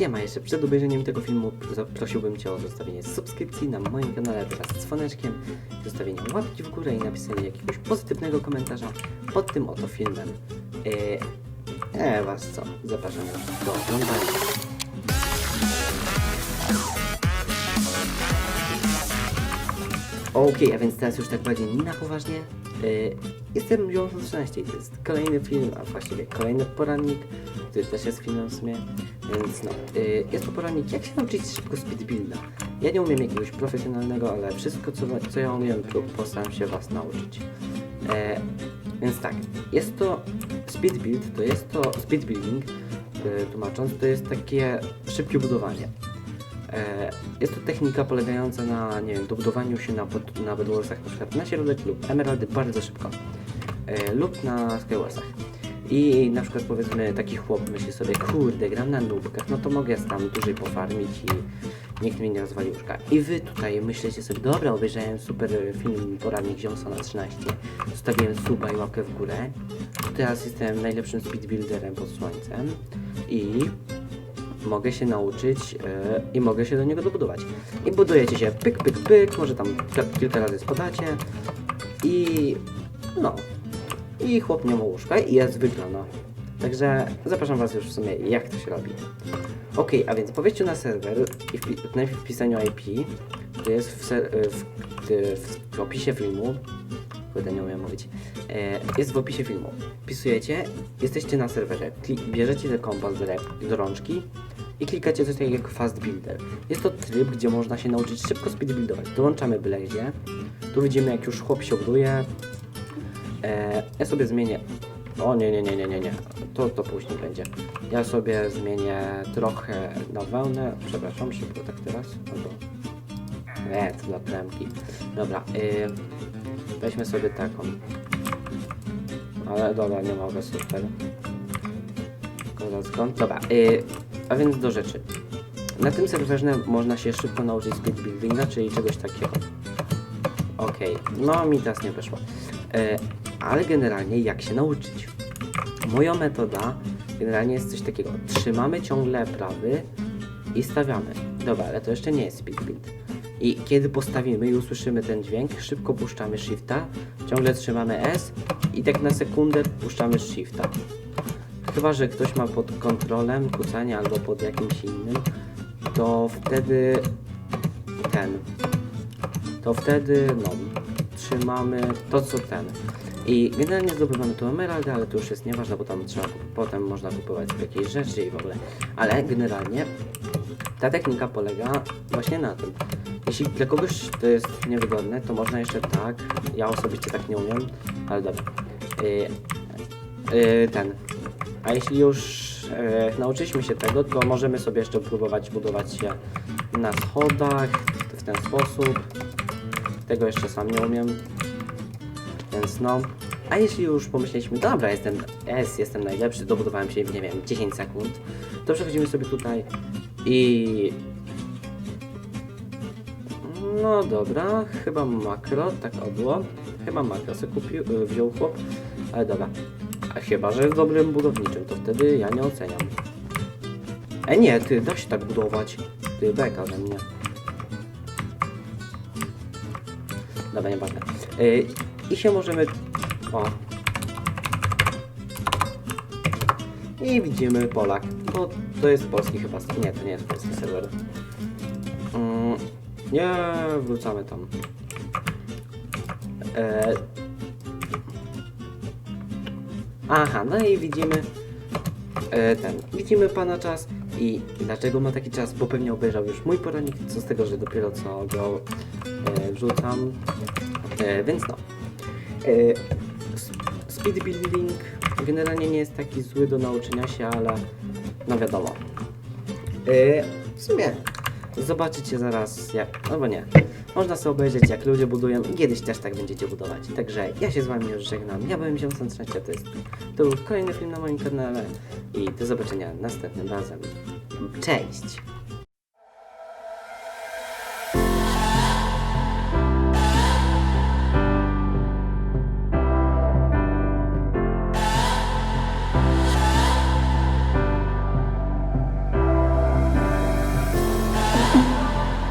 siema, jeszcze przed obejrzeniem tego filmu prosiłbym Cię o zostawienie subskrypcji na moim kanale wraz z dzwoneczkiem, zostawienie łapki w górę i napisanie jakiegoś pozytywnego komentarza pod tym oto filmem. Eee, e, was co, zapraszam do oglądania. Okej, a więc teraz już tak bardziej na poważnie. Yy, jestem Johnson 13 i to jest kolejny film, a właściwie kolejny porannik, który też jest filmem w sumie, więc no. Yy, jest to porannik, jak się nauczyć szybko speedbuilda. Ja nie umiem jakiegoś profesjonalnego, ale wszystko co, co ja umiem, postaram się Was nauczyć. E, więc tak, jest to speed build, to jest to speed building, yy, tłumacząc, to jest takie szybkie budowanie. E, Jest to technika polegająca na, nie wiem, dobudowaniu się na, na Bedwarsach, na przykład na środek lub emeraldy bardzo szybko, e, lub na Skywarsach. I na przykład powiedzmy taki chłop myśli sobie, kurde, gram na nubkach, no to mogę tam dłużej pofarmić i nikt mi nie rozwali łóżka. I wy tutaj myślicie sobie, dobra, obejrzałem super film Poradnik Johnsona 13, zostawiłem suba i łapkę w górę, teraz jestem najlepszym speedbuilderem pod słońcem i mogę się nauczyć e, i mogę się do niego dobudować. I budujecie się pyk, pyk, pyk, może tam ki- kilka razy spadacie i no. I chłop nie ma łóżka i jest wygrana. Także zapraszam Was już w sumie jak to się robi. Ok, a więc po wejściu na serwer i wpi- najpierw wpisaniu IP, to jest w, ser- w, w, w opisie filmu, kurde nie umiem mówić, e, jest w opisie filmu. Wpisujecie, jesteście na serwerze, bierzecie ten kompas do, rączki i klikacie coś takiego jak Fast Builder. Jest to tryb, gdzie można się nauczyć szybko speed buildować. Dołączamy gdzie. Tu widzimy jak już chłop się buduje. E, ja sobie zmienię. O nie, nie, nie, nie, nie, nie. To, to później będzie. Ja sobie zmienię trochę na wełnę. Przepraszam, szybko tak teraz. Albo... Nie, to dla premki. Dobra, y, weźmy sobie taką. Ale dobra, nie mogę super. Kozacką. Dobra, y, a więc do rzeczy. Na tym serwerze można się szybko nauczyć speed buildinga, czyli czegoś takiego. Okej, no mi teraz nie wyszło. E, ale generalnie jak się nauczyć? Moja metoda generalnie jest coś takiego. Trzymamy ciągle prawy i stawiamy. Dobra, ale to jeszcze nie jest speed build. I kiedy postawimy i usłyszymy ten dźwięk, szybko puszczamy shifta, ciągle trzymamy S i tak na sekundę puszczamy shifta. Chyba, że ktoś ma pod kontrolem kucanie albo pod jakimś innym, to wtedy ten. To wtedy no, trzymamy to co ten. I generalnie zdobywamy tu emeraldy, ale to już jest nieważne, bo tam trzeba potem można kupować jakieś rzeczy i w ogóle. Ale generalnie ta technika polega właśnie na tym. Jeśli dla kogoś to jest niewygodne, to można jeszcze tak. Ja osobiście tak nie umiem, ale dobra. Yy, yy, ten. A jeśli już e, nauczyliśmy się tego, to możemy sobie jeszcze próbować budować się na schodach w ten sposób. Tego jeszcze sam nie umiem. Więc no. A jeśli już pomyśleliśmy, dobra, jestem S, jestem najlepszy, dobudowałem się w, nie wiem, 10 sekund, to przechodzimy sobie tutaj i... No dobra, chyba makro, tak o. Chyba makro sobie kupił, y, wziął chłop, ale dobra. A chyba, że jest dobrym budowniczym, to wtedy ja nie oceniam. E nie, ty, da się tak budować. Ty, beka ze mnie. Dobra, nieważne. Yy, I się możemy... O. I widzimy Polak. Bo to jest polski chyba... Nie, to nie jest polski serwer. Nie, wrócamy tam. E, Aha, no i widzimy e, ten, widzimy pana czas i dlaczego ma taki czas, bo pewnie obejrzał już mój poranik, co z tego, że dopiero co go e, wrzucam, e, więc no. E, s- speed building generalnie nie jest taki zły do nauczenia się, ale no wiadomo. E, w sumie zobaczycie zaraz jak, albo nie. Można sobie obejrzeć jak ludzie budują i kiedyś też tak będziecie budować. Także ja się z wami już żegnam. Ja byłem Ziomson Trzecia, to jest to był kolejny film na moim kanale i do zobaczenia następnym razem. Cześć!